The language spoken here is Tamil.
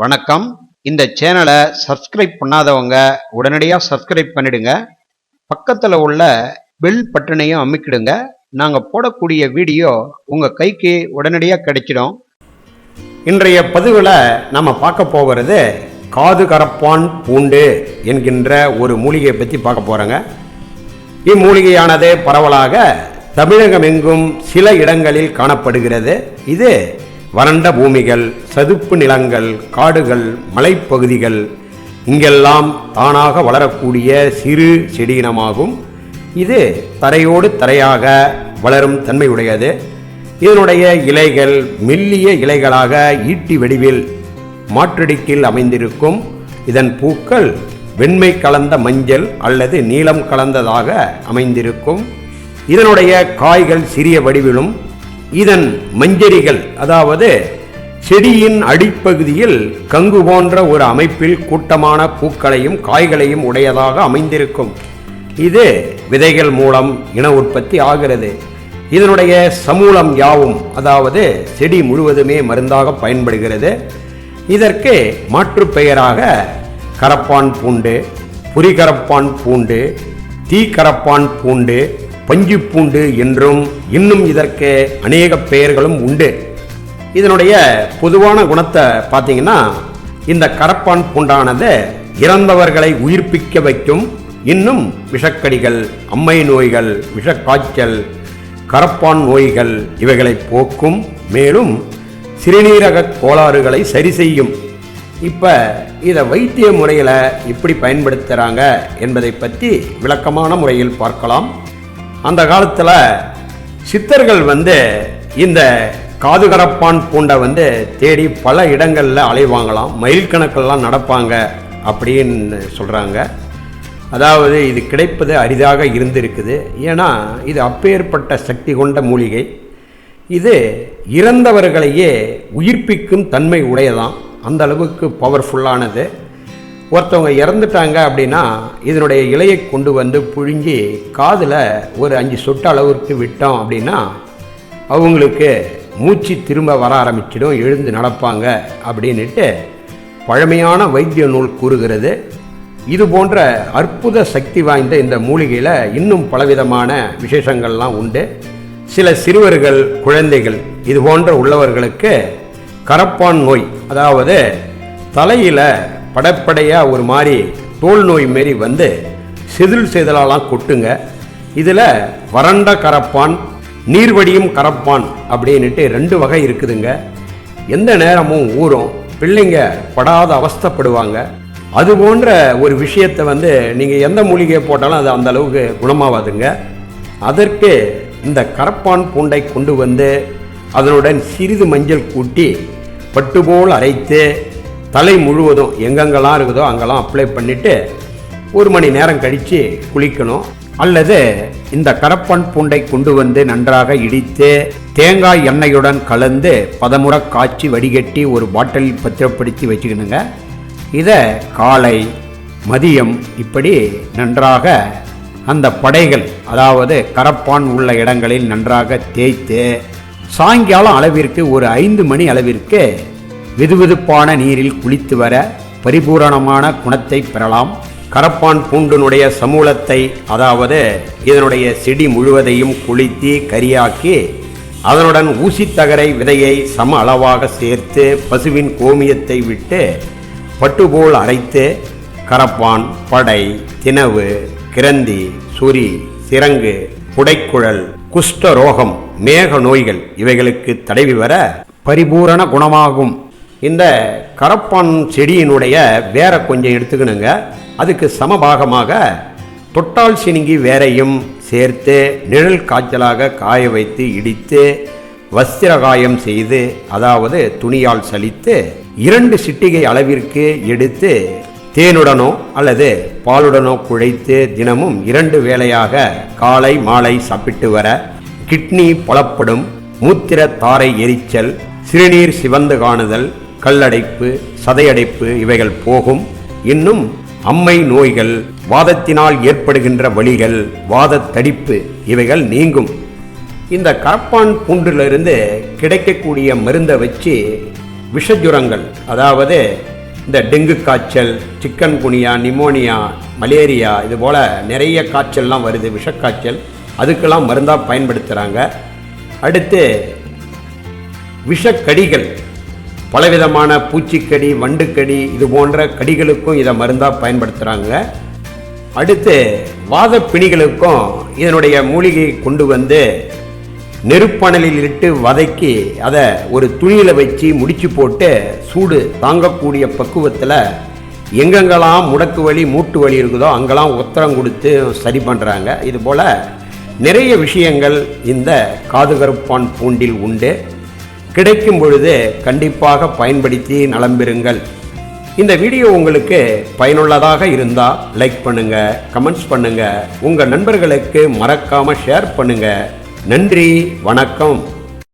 வணக்கம். இந்த சேனலை சப்ஸ்கிரைப் பண்ணாதவங்க உடனடியாக சப்ஸ்கிரைப் பண்ணிடுங்க. பக்கத்தில் உள்ள பெல் பட்டனையும் அமைக்கிடுங்க. நாங்கள் போடக்கூடிய வீடியோ உங்கள் கைக்கு உடனடியாக கிடைச்சிடும். இன்றைய பதிவில் நம்ம பார்க்க போகிறது காது கரப்பான் பூண்டு என்கின்ற ஒரு மூலிகையை பற்றி பார்க்க போகிறோங்க இம்மூலிகையானது பரவலாக தமிழகம் எங்கும் சில இடங்களில் காணப்படுகிறது. இது வறண்ட பூமிகள் சதுப்பு நிலங்கள் காடுகள் மலைப்பகுதிகள் இங்கெல்லாம் தானாக வளரக்கூடிய சிறு செடியினமாகும். இது தரையோடு தரையாக வளரும் தன்மையுடையது. இதனுடைய இலைகள் மெல்லிய இலைகளாக ஈட்டி வடிவில் மாற்றடிக்கில் அமைந்திருக்கும். இதன் பூக்கள் வெண்மை கலந்த மஞ்சள் அல்லது நீலம் கலந்ததாக அமைந்திருக்கும். இதனுடைய காய்கள் சிறிய வடிவிலும் இதன் மஞ்சரிகள் அதாவது செடியின் அடிப்பகுதியில் கங்கு போன்ற ஒரு அமைப்பில் கூட்டமான பூக்களையும் காய்களையும் உடையதாக அமைந்திருக்கும். இது விதைகள் மூலம் இன உற்பத்தி ஆகிறது. இதனுடைய சமூலம் யாவும் அதாவது செடி முழுவதுமே மருந்தாக பயன்படுகிறது. இதற்கு மாற்றுப் பெயராக கரப்பான் பூண்டு புரிகரப்பான் பூண்டு தீக்கரப்பான் பூண்டு பஞ்சு பூண்டு என்றும் இன்னும் இதற்கு அநேக பெயர்களும் உண்டு. இதனுடைய பொதுவான குணத்தை பார்த்தீங்கன்னா இந்த கரப்பான் பூண்டானது இறந்தவர்களை உயிர்ப்பிக்க வைக்கும் இன்னும் விஷக்கடிகள் அம்மை நோய்கள் விஷக்காய்ச்சல் கரப்பான் நோய்கள் இவைகளை போக்கும். மேலும் சிறுநீரக கோளாறுகளை சரி செய்யும். இப்போ இதை வைத்திய முறையில் எப்படி பயன்படுத்துகிறாங்க என்பதை பற்றி விளக்கமான முறையில் பார்க்கலாம். அந்த காலத்தில் சித்தர்கள் வந்து இந்த காதுகரப்பான் பூண்டை வந்து தேடி பல இடங்களில் அலைவாங்களாம் மயில் கணக்கெல்லாம் நடப்பாங்க அப்படின்னு சொல்கிறாங்க அதாவது இது கிடைப்பது அரிதாக இருந்திருக்குது. ஏன்னா இது அப்பேற்பட்ட சக்தி கொண்ட மூலிகை. இது இறந்தவர்களையே உயிர்ப்பிக்கும் தன்மை உடையதாம் அந்த அளவுக்கு பவர்ஃபுல்லானது ஒருத்தவங்க இறந்துட்டாங்க அப்படின்னா இதனுடைய இலையை கொண்டு வந்து புழிஞ்சி காதில் ஒரு அஞ்சு சொட்டு அளவிற்கு விட்டோம் அப்படின்னா அவங்களுக்கு மூச்சு திரும்ப வர ஆரம்பிச்சிடும் எழுந்து நடப்பாங்க அப்படின்னுட்டு பழமையான வைத்திய நூல் கூறுகிறது. இது போன்ற அற்புத சக்தி வாய்ந்த இந்த மூலிகையில் இன்னும் பலவிதமான விசேஷங்கள்லாம் உண்டு. சில சிறுவர்கள் குழந்தைகள் இது போன்ற உள்ளவர்களுக்கு கரப்பான் நோய் அதாவது தலையில் படப்படையாக ஒரு மாதிரி தோல் நோய் மாரி வந்து செதில் செதிலாலாம் கொட்டுங்க. இதில் வறண்ட கரப்பான் நீர்வடியும் கரப்பான் அப்படின்ட்டு ரெண்டு வகை இருக்குதுங்க. எந்த நேரமும் ஊறும் பிள்ளைங்க படாத அவஸ்தைப்படுவாங்க. அது போன்ற ஒரு விஷயத்தை வந்து நீங்கள் எந்த மூலிகையை போட்டாலும் அது அந்த அளவுக்கு குணமாகாதுங்க அதற்கு இந்த கரப்பான் பூண்டை கொண்டு வந்து அதனுடன் சிறிது மஞ்சள் கூட்டி பட்டு போல் அரைத்து தலை முழுவதும் எங்கெங்கெல்லாம் இருக்குதோ அங்கெல்லாம் அப்ளை பண்ணிவிட்டு ஒரு மணி நேரம் கழித்து குளிக்கணும். அல்லது இந்த கரப்பான் பூண்டை கொண்டு வந்து நன்றாக இடித்து தேங்காய் எண்ணெயுடன் கலந்து பதமுறை காய்ச்சி வடிகட்டி ஒரு பாட்டிலில் பத்திரப்படுத்தி வச்சுக்கணுங்க. இதை காலை மதியம் இப்படி நன்றாக அந்த படைகள் அதாவது கரப்பான் உள்ள இடங்களில் நன்றாக தேய்த்து சாயங்காலம் அளவிற்கு ஒரு ஐந்து மணி அளவிற்கு வெதுவெதுப்பான நீரில் குளித்து வர பரிபூரணமான குணத்தை பெறலாம். கரப்பான் பூண்டினுடைய சமூலத்தை அதாவது இதனுடைய செடி முழுவதையும் குளித்து கரியாக்கி அதனுடன் ஊசித்தகரை விதையை சம அளவாக சேர்த்து பசுவின் கோமியத்தை விட்டு பட்டுபோல் அரைத்து கரப்பான் படை தினவு கிரந்தி சுரி சிரங்கு புடைக்குழல் குஷ்டரோகம் மேக நோய்கள் இவைகளுக்கு தடவி வர பரிபூரண குணமாகும். இந்த கரப்பான் செடியினுடைய வேற கொஞ்சம் எடுத்துக்கணுங்க. அதுக்கு சமபாகமாக தொட்டால் சினுங்கி வேரையும் சேர்த்து நிழல் காய்ச்சலாக காய வைத்து இடித்து வஸ்திர காயம் செய்து அதாவது துணியால் சலித்து இரண்டு சிட்டிகை அளவிற்கு எடுத்து தேனுடனோ அல்லது பாலுடனோ குழைத்து தினமும் இரண்டு வேளையாக காலை மாலை சாப்பிட்டு வர கிட்னி பலப்படும் மூத்திர தாரை எரிச்சல் சிறுநீர் சிவந்து காணுதல் கல்லடைப்பு சதையடைப்பு இவைகள் போகும். இன்னும் அம்மை நோய்கள் வாதத்தினால் ஏற்படுகின்ற வழிகள் வாத தடிப்பு இவைகள் நீங்கும். இந்த கரப்பான் பூண்டிலிருந்து கிடைக்கக்கூடிய மருந்தை வச்சு விஷஜுரங்கள் அதாவது இந்த டெங்கு காய்ச்சல் சிக்கன் குனியா நிமோனியா மலேரியா இது போல் நிறைய காய்ச்சல்லாம் வருது விஷக்காய்ச்சல். அதுக்கெல்லாம் மருந்தாக பயன்படுத்துகிறாங்க அடுத்து விஷக்கடிகள். பலவிதமான பூச்சிக்கடி வண்டுக்கடி இது போன்ற கடிகளுக்கும் இதை மருந்தாக பயன்படுத்துகிறாங்க அடுத்து வாத பிணிகளுக்கும் இதனுடைய மூலிகையை கொண்டு வந்து நெருப்பணலில் இட்டு வதக்கி அதை ஒரு துணியில் வச்சு முடிச்சு போட்டு சூடு தாங்கக்கூடிய பக்குவத்தில் எங்கெங்கெல்லாம் முடக்கு வலி மூட்டு வலி இருக்குதோ அங்கெல்லாம் உத்தரம் கொடுத்து சரி பண்ணுறாங்க இது போல் நிறைய விஷயங்கள் இந்த காதுகருப்பான் பூண்டில் உண்டு. கிடைக்கும் பொழுது கண்டிப்பாக பயன்படுத்தி நலம் பெறுங்கள் இந்த வீடியோ உங்களுக்கு பயனுள்ளதாக இருந்தால் லைக் பண்ணுங்க கமெண்ட்ஸ் பண்ணுங்க உங்கள் நண்பர்களுக்கு மறக்காமல் ஷேர் பண்ணுங்க. நன்றி வணக்கம்.